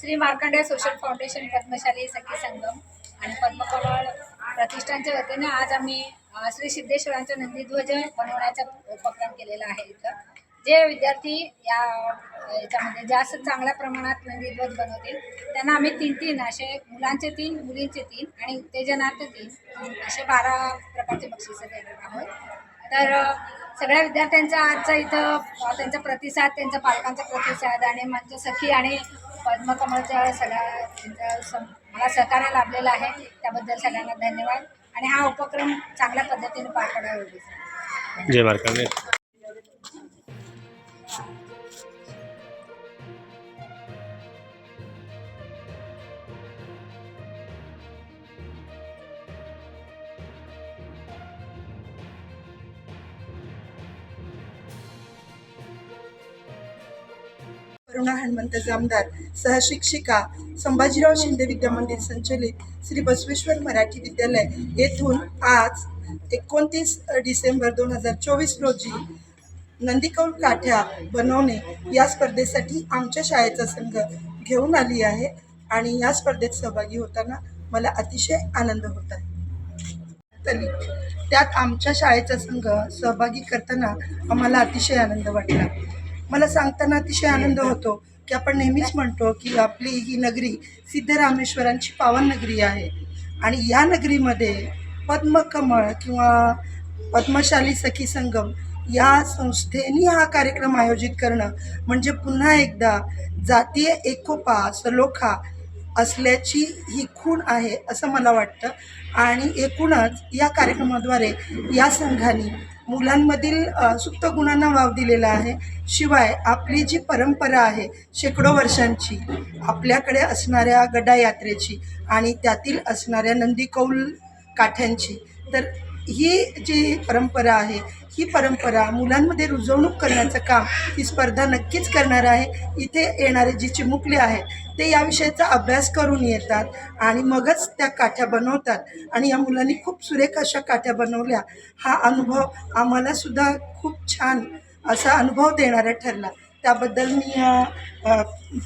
Shri Markande social foundation Padmashali Sakhi Sangam आणि पद्मकमळ प्रतिष्ठानच्या वतीने आज आम्ही श्री सिद्धेश्वरांचा नंदीध्वज बनवण्याचा उपक्रम केलेला आहे इथं. जे विद्यार्थी या याच्यामध्ये जास्त चांगल्या प्रमाणात नंदीध्वज बनवतील त्यांना आम्ही तीन तीन असे मुलांचे तीन मुलींचे तीन आणि उत्तेजनार्थ तीन असे बारा प्रकारचे बक्षिसं देणार आहोत. तर सगळ्या विद्यार्थ्यांचा आजचा इथं त्यांचा प्रतिसाद त्यांचा पालकांचा प्रतिसाद आणि मंच सखी आणि पद्मकमळच्या सगळ्या म्हणजे सम मला सहकार्य लाभलेलं आहे. त्याबद्दल सगळ्यांना धन्यवाद. आणि हा उपक्रम चांगल्या पद्धतीने पार पडावा जय मार्कंडे करुणा हनुमंत जामदार सहशिक्षिका संभाजीराव शिंदे विद्यामंदिर संचलित श्री बसवेश्वर मराठी विद्यालय येथून आज एकोणतीस डिसेंबर दोन हजार चोवीस रोजी नंदीकौल काठ्या बनवणे या स्पर्धेसाठी आमच्या शाळेचा संघ घेऊन आली आहे आणि या स्पर्धेत सहभागी होताना मला अतिशय आनंद होत आहे. तरी त्यात आमच्या शाळेचा संघ सहभागी करताना आम्हाला अतिशय आनंद वाटला. मला सांगताना अतिशय आनंद होतो की आपण नेहमीच म्हणतो की आपली ही नगरी सिद्धरामेश्वरांची पावन नगरी आहे. आणि या नगरीमध्ये पद्मकमळ किंवा पद्मशाली सखी संगम या संस्थेने हा कार्यक्रम आयोजित करणं म्हणजे पुन्हा एकदा जातीय एकोपा सलोखा असल्याची ही खूण आहे असं मला वाटतं. आणि एकूणच या कार्यक्रमाद्वारे या संघाने मुलांमधील सुप्त गुणांना वाव दिलेला आहे. शिवाय आपली जी परंपरा आहे शेकडो वर्षांची आपल्याकडे असणाऱ्या गडा यात्रेची आणि त्यातील असणाऱ्या नंदीकौल काठ्यांची तर ही जी परंपरा आहे ही परंपरा मुलांमध्ये रुजवणूक करण्याचं काम ही स्पर्धा नक्कीच करणार आहे. इथे येणारे जी चिमुकले आहेत ते या विषयाचा अभ्यास करून येतात आणि मगच त्या काठ्या बनवतात. आणि या मुलांनी खूप सुरेख अशा काठ्या बनवल्या. हा अनुभव आम्हालासुद्धा खूप छान असा अनुभव देणारा ठरला. त्याबद्दल मी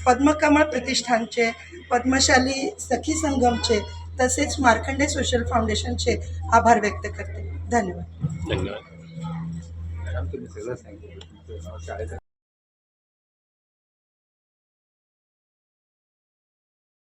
पद्मकमळ प्रतिष्ठानचे पद्मशाली सखी संगमचे तसेच मार्कंडे सोशल फाउंडेशनचे आभार व्यक्त करते. धन्यवाद. धन्यवाद.